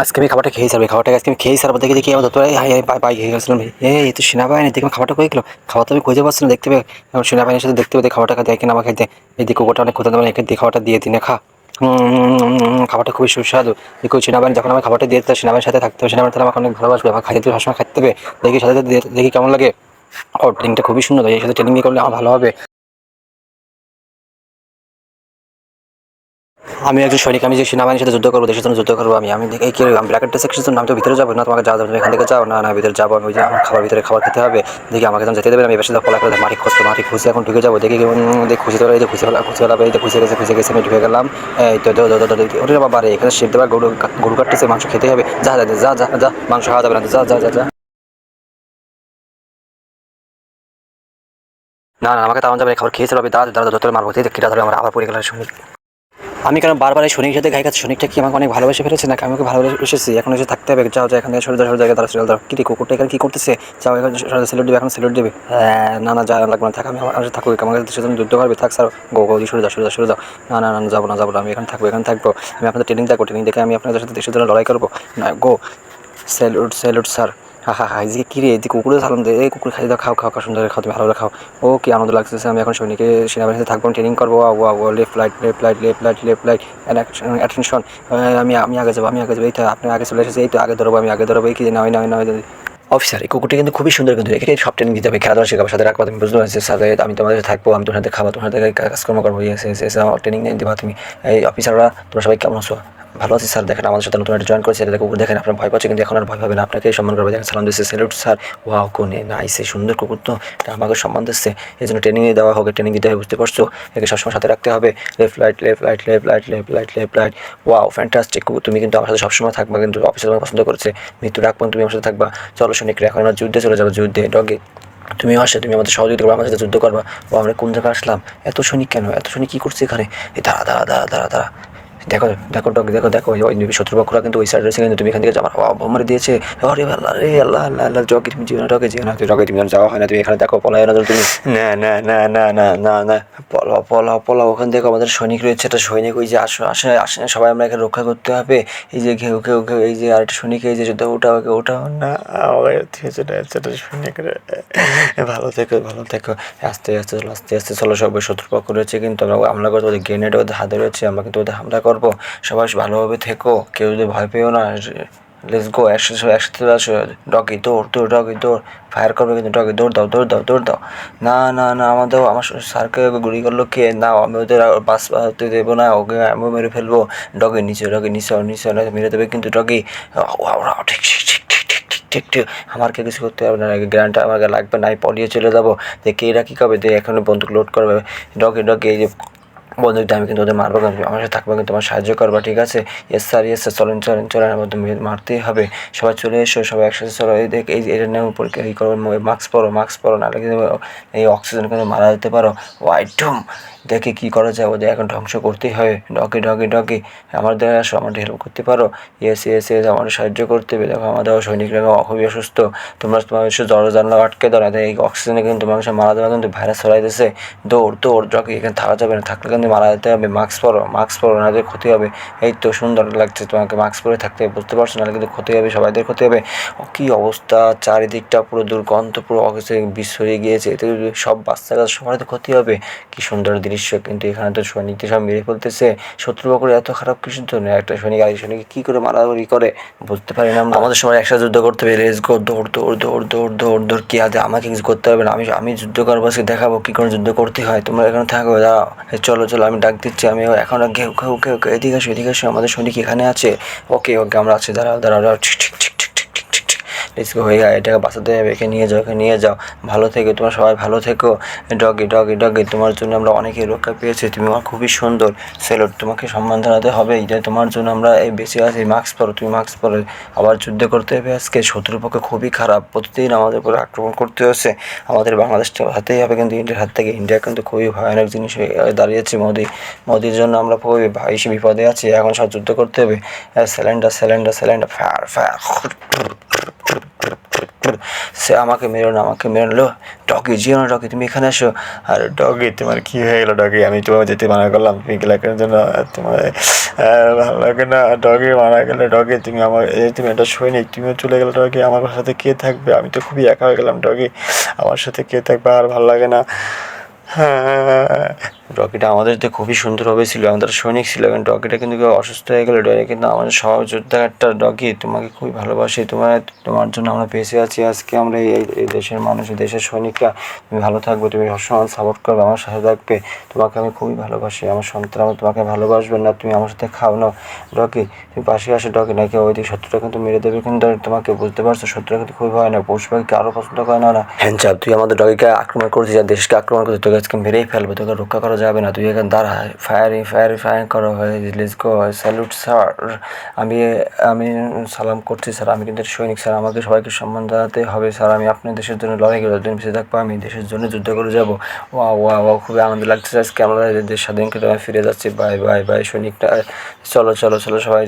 আজকে আমি খাবারটা খেয়েছি আর খাবারটা আজকে আমি খেয়েছি আর দেখে দেখি আমার হাই পাই খেয়ে গেছিলাম এই তো সেনাবাহিনী দেখলাম খাবারটা কই গেলো? খাবার তো আমি খুঁজে পাচ্ছি না, দেখতে পেয়ে এখন সেনাবাহিনীর সাথে দেখতে পেয়ে খাবারটা দেখে না আমার খাইতে এই দিকে কুকুরটা অনেক কোথাও একে দিয়ে খাবারটা দিয়ে দিনে খা। খাবারটা খুবই সুস্বাদু। দেখো, সেনাবাহিনী, যখন আমার খাবারটা দিয়ে দিতে সেনাবাহিনীর সাথে থাকতে হবে, সেনাবাহিনী তাহলে আমাকে অনেক ভালোবাসবে আমার খাইতে, সবসময় খাইতে হবে। দেখি, সাথে সাথে দেখি কেমন লাগে। ও ট্রেনিংটা খুবই সুন্দর, এই সাথে ট্রেনিং করলে আমার ভালো হবে। আমি একজন সৈনিক আমি যে সেনাবাহিনীর সাথে যুদ্ধ করব দেশের জন্য যুদ্ধ করব আমি আমি এই কি আমি ব্ল্যাকেট সেকশন আমি তো ভিতরে যাব না তোমাকে যাওয়া যাবে এখান থেকে যাও না না ভিতরে যাব আমি আমার খাবার ভিতরে খাবার খেতে হবে দেখি আমাকে যখন যেতে দেবে আমি সাথে ফলা করে মাটি খুঁজতে মাটি খুঁজে এখন ঢুকে যাব দেখি দেখি খুঁজে তোলা খুঁজে ফেলা খুঁজে ফেলা এই খুঁজে গেছে খুশি গেছে আমি ঢুকে গেলাম এই তো ওরে বাবা রে এখানে শিব দেবার গরু গরু কাটতেছে মাংস খেতে হবে যা যা যা যা যা মাংস খাওয়া যাবে না যা যা যা যা না না আমাকে তাড়ানো যাবে খাবার খেয়েছে রবি দাদা দাদা দত্তরে মারবো যে ধরে আমার আবার পড়ে গেল শুনি আমি কেন বারবার এই শনির সাথে গাই শনিকটা কি আমাকে অনেক ভালোবেসে ফেলেছে? নাকি আমাকে ভালোবেসেছি? এখন এসে থাকতে হবে। যাও যাও, এখান থেকে সরে যাও সরে জায়গায় তারা সিরিয়াল দাও। কি কুকুরটা এখানে কী করতেছে? যাও, এখন সিলেট দেবে, এখন সিলেট দেবে। হ্যাঁ না না যা লাগবে না। থাক, আমি আমার থাকব আমাকে দেশের জন্য যুদ্ধ করবে। থাক, স্যার, গো গো, সরে যাও সরে যাও সরে যাও না না না যাব না যাব না। আমি এখানে থাকব এখানে থাকব। আমি আপনাদের ট্রেনিং দেখব ট্রেনিং দেখে আমি আপনাদের সাথে দেশের জন্য লড়াই করব। না, গো স্যালুট স্যালুট স্যার। হা হা হা এদিকে কী রে এদিকে কুকুরে সালাম দে এই কুকুর খাই দাও খাও খাও খাও সুন্দর খাও তুমি ভালো করে খাও ও কি আনন্দ লাগতেছে আমি এখন সৈনিকে সেনাবাহিনীতে থাকব ট্রেনিং করব ওয়া ও left right left right left right left right attention আমি আমি আগে যাব আমি আগে যাব এই তো আপনি আগে চলে এসেছে এই তো আগে ধরবো আমি আগে ধরবো এই কি নয় নয় নয় অফিসার এই কুকুরটি কিন্তু খুবই সুন্দর কিন্তু এখানে সব ট্রেনিং দিতে হবে খেলাধুলা শেখাবো সাথে রাখব তুমি বুঝতে পারছি সাথে আমি তোমাদের থাকব আমি তোমার সাথে খাব তোমার সাথে কাজকর্ম করব ইয়েস ট্রেনিং দিবা তুমি এই অফিসাররা তোমরা সবাই কেমন আছো ভালো আছি স্যার, দেখেন আমাদের সাথে নতুন একটা জয়েন করেছে। এটা কুকুর দেখেন আপনার ভয় পাচ্ছে, কিন্তু এখন আর ভয় পাবে না। আপনাকে সম্মান করবে। দেখেন, সালাম দিচ্ছে স্যালুট স্যার, ওয়াও, কোনে, নাইসে, সুন্দর কুকুর তো। এটা আমাকে সম্মান দিচ্ছে। এই জন্য ট্রেনিং দেওয়া হবে ট্রেনিং দিতে হবে, বুঝতে পারছ? একে সবসময় সাথে রাখতে হবে। Left right left right left right left right left right wow fantastic কুকুর। তুমি কিন্তু আমার সাথে সবসময় থাকবা, কিন্তু অফিসে তোমাকে পছন্দ করেছে। মৃত্যু ডাক তুমি আমার সাথে থাকবা। চলো সৈনিকরা এখন আমরা যুদ্ধে চলে যাব, যুদ্ধে, ডগে। তুমি আসে, তুমি আমাদের সহযোগিতা করবে, আমার সাথে যুদ্ধ করবা। ও, আমরা কোন জায়গায় আসলাম? এত সৈনিক কেন? এত সৈনিক কী করছে এখানে? এই দাঁড়া দাঁড়া দাঁড়া দাঁড়া দাঁড়া। দেখো দেখো ডগ, দেখো দেখো ওই- শত্রুপক্ষরা কিন্তু ওই সাইড রয়েছে কিন্তু তুমি এখান থেকে যাবার বোমারে দিয়েছে। আল্লাহ রে আল্লাহ আল্লাহ আল্লাহ ডগে তুমি জীবনে ডগে, জীবনে তুমি ডগে তুমি যাওয়া হয় না, তুমি এখানে দেখো পলায় না তুমি। না না না না না না না। পলাও পলাও পলাও, ওখান থেকে আমাদের সৈনিক রয়েছে, একটা সৈনিক ওই যে আসে আসে আসে, সবাই আমরা এখানে রক্ষা করতে হবে। এই যে ঘেউ ঘেউ ঘেউ, এই যে আরেকটা সৈনিক এই যে যুদ্ধ ওটা ওকে ওটাও না সেটা সৈনিক ভালো থেকো ভালো থেকো। আস্তে আস্তে চলো আস্তে আস্তে, চলো, সবাই শত্রুপক্ষ রয়েছে কিন্তু আমরা হামলা করতে গ্রেনেড ওদের হাতে রয়েছে, আমরা কিন্তু ওদের হামলা করব। করব। সবাই ভালোভাবে থেকো, কেউ যদি ভয় পেও না লেস গো একসাথে সবাই, একসাথে আসো। ডগি, দৌড় দৌড়, ডগি, দৌড়। ফায়ার করবে কিন্তু ডগি, দৌড় দাও দৌড় দাও দৌড় দাও। না না না আমাদের আমার স্যারকে গুলি করল কে? না, আমি ওদের বাস হতে দেবো না, ওকে আমি মেরে ফেলব। ডগি, নিচে ডগি, নিচে নিচে মেরে দেবে কিন্তু ডগি ঠিক ঠিক ঠিক ঠিক ঠিক ঠিক ঠিক আমারকে কিছু করতে হবে না গ্রান্টটা আমাকে লাগবে, না পলিয়ে চলে যাব। দেখি এরা কী করবে দিয়ে এখন বন্দুক লোড করবে। ডগে ডগে, এই যে বন্ধুদের আমি কিন্তু ওদের মারবো কিন্তু আমার সাথে থাকবে, কিন্তু আমার সাহায্য করবা, ঠিক আছে? ইয়েস স্যার ইয়েস স্যার চলেন চলেন চলেন আমার মধ্যে মারতেই হবে। সবাই চলে এসো, সবাই একসাথে চলো। এই দেখ, এই এটা নেও পরীক্ষা এই করো মাস্ক পরো মাস্ক পরো, নাহলে কিন্তু এই অক্সিজেন কিন্তু মারা যেতে পারো। ওয়াইটুম দেখে কী করা যায়, ওদের এখন ধ্বংস করতেই হবে ডগে ডগে ডগে। আমাদের আসো আমাদের হেল্প করতে পারো। ইয়েস ইয়েস ইয়েস আমাদের সাহায্য করতে হবে। দেখো, আমাদের সৈনিকরা খুবই অসুস্থ। তোমরা তোমার এসে দরজা, জানলা আটকে না এই অক্সিজেনে কিন্তু মানুষের মারা দেওয়া কিন্তু ভাইরাস ছড়াই দিচ্ছে দৌড় দৌড় ডগে এখানে থাকা যাবে না, থাকলে কিন্তু মারা যেতে হবে মাস্ক পরো মাস্ক পরো নাহলে ক্ষতি হবে। এই তো সুন্দর লাগছে তোমাকে মাস্ক পরে থাকতে হবে, বুঝতে পারছ? নাহলে কিন্তু ক্ষতি হবে, সবাইদের ক্ষতি হবে। কী অবস্থা? চারিদিকটা পুরো দুর্গন্ধ, পুরো অক্সিজেন বিষ ছড়িয়ে গিয়েছে। এতে সব বাচ্চারা সবারই তো ক্ষতি হবে, কি সুন্দর দৃশ্য। কিন্তু এখানে তো সৈনিকদের সব মেরে ফেলতেছে। শত্রুপক্ষের এত খারাপ কিছু তো না একটা সৈনিক, আরেক সৈনিক কী করে মারামারি করে, বুঝতে পারি না আমাদের সবাই একসাথে যুদ্ধ করতে হবে। রেস গো, দৌড় দৌড় দৌড় দৌড় দৌড় দৌড়। কী আছে? আমাকে কিছু করতে হবে না। আমি আমি যুদ্ধ করব দেখাবো কী করে যুদ্ধ করতে হয়। তোমরা এখানে থাকো দাঁড়াও চলো চলো, আমি ডাক দিচ্ছি, আমি এখন ঘেউ ঘেউ ঘেউ এদিকে আসো এদিকে আসো আমাদের সৈনিক এখানে আছে। ওকে ওকে, আমরা আছি, দাঁড়াও দাঁড়াও ঠিক ঠিক গো হয়ে এটাকে বাঁচাতে হবে একে নিয়ে যাও একে নিয়ে যাও। ভালো থেকো, তোমরা সবাই ভালো থেকো। ডগি ডগি ডগি তোমার জন্য আমরা অনেকেই রক্ষা পেয়েছি, তুমি আমার খুবই সুন্দর। সেলট তোমাকে সম্মান জানাতে হবে যে তোমার জন্য আমরা এই বেঁচে আছি। মাস্ক পরো, তুমি মাস্ক পরো। আবার যুদ্ধ করতে হবে আজকে শত্রুর পক্ষে খুবই খারাপ। প্রতিদিন আমাদের উপরে আক্রমণ করতে হচ্ছে আমাদের বাংলাদেশটা হাতেই হবে কিন্তু ইন্ডিয়ার হাত থেকে। ইন্ডিয়া কিন্তু খুবই ভয়ানক জিনিস হয়ে দাঁড়িয়েছে মোদি। মোদির জন্য আমরা খুবই বেশি বিপদে আছি। এখন সব যুদ্ধ করতে হবে। Surrender surrender surrender fire fire সে আমাকে মেরো না, আমাকে মেরে নিলো ডগি, জিও না ডগি, তুমি এখানে আসো আর ডগি, তোমার কি হয়ে গেলো ডগি? আমি তোমার যেতে মানা করলাম। পিঙ্কিলাকের জন্য তোমার ভালো লাগে না। ডগি মারা গেলে ডগি, তুমি আমার তুমি একটা সৈনিক, তুমিও চলে গেলে ডগি। আমার সাথে কে থাকবে? আমি তো খুবই একা হয়ে গেলাম ডগি। আমার সাথে কে থাকবে? আর ভালো লাগে না। হ্যাঁ ডগিটা আমাদের তো খুবই সুন্দরভাবে ছিল আমাদের সৈনিক ছিল, এবং ডগিটা কিন্তু কেউ অসুস্থ হয়ে গেলে ডগি কিন্তু আমাদের সহযোদ্ধা একটা ডগি তোমাকে খুবই ভালোবাসি, তোমার তোমার জন্য আমরা বেঁচে আছি আজকে আমরা এই এই দেশের মানুষ, এই দেশের সৈনিকরা। তুমি ভালো থাকবে, তুমি সবসময় সাপোর্ট করবে, আমার সাথে থাকবে। তোমাকে আমি খুবই ভালোবাসি, আমার সন্তান আমার তোমাকে ভালোবাসবে না, তুমি আমার সাথে খাও না। ডগি তুমি পাশে আসে ডগি নাকি ওইদিকে শত্রুটা কিন্তু মেরে দেবে, কিন্তু তোমাকে বুঝতে পারছ, শত্রুটা কিন্তু খুবই ভয় না পশু পাখিকে আরও পছন্দ করে না ওরা। হ্যান্ডচাপ তুই আমাদের ডগিকে আক্রমণ করছিস দেশকে আক্রমণ করছিস, তোকে আজকে মেরেই ফেলবে, তোকে রক্ষা করা যাবে না, তুই এখানে দাঁড়া ফায়ারিং ফায়ারিং ফায়ারিং করা, হয় লিজ গো স্যালুট স্যার আমি আমি সালাম করছি স্যার আমি কিন্তু সৈনিক স্যার আমাকে সবাইকে সম্মান জানাতে হবে স্যার আমি আপনার দেশের জন্য লড়াই করে যতদিন বেঁচে থাকব, আমি দেশের জন্য যুদ্ধ করে যাব। ওয়া ওয়া ওয়া খুবই আনন্দ লাগছে আজকে আমরা দেশ স্বাধীন করে ফিরে যাচ্ছি বাই বাই বাই সৈনিকটা, চলো চলো চলো, সবাই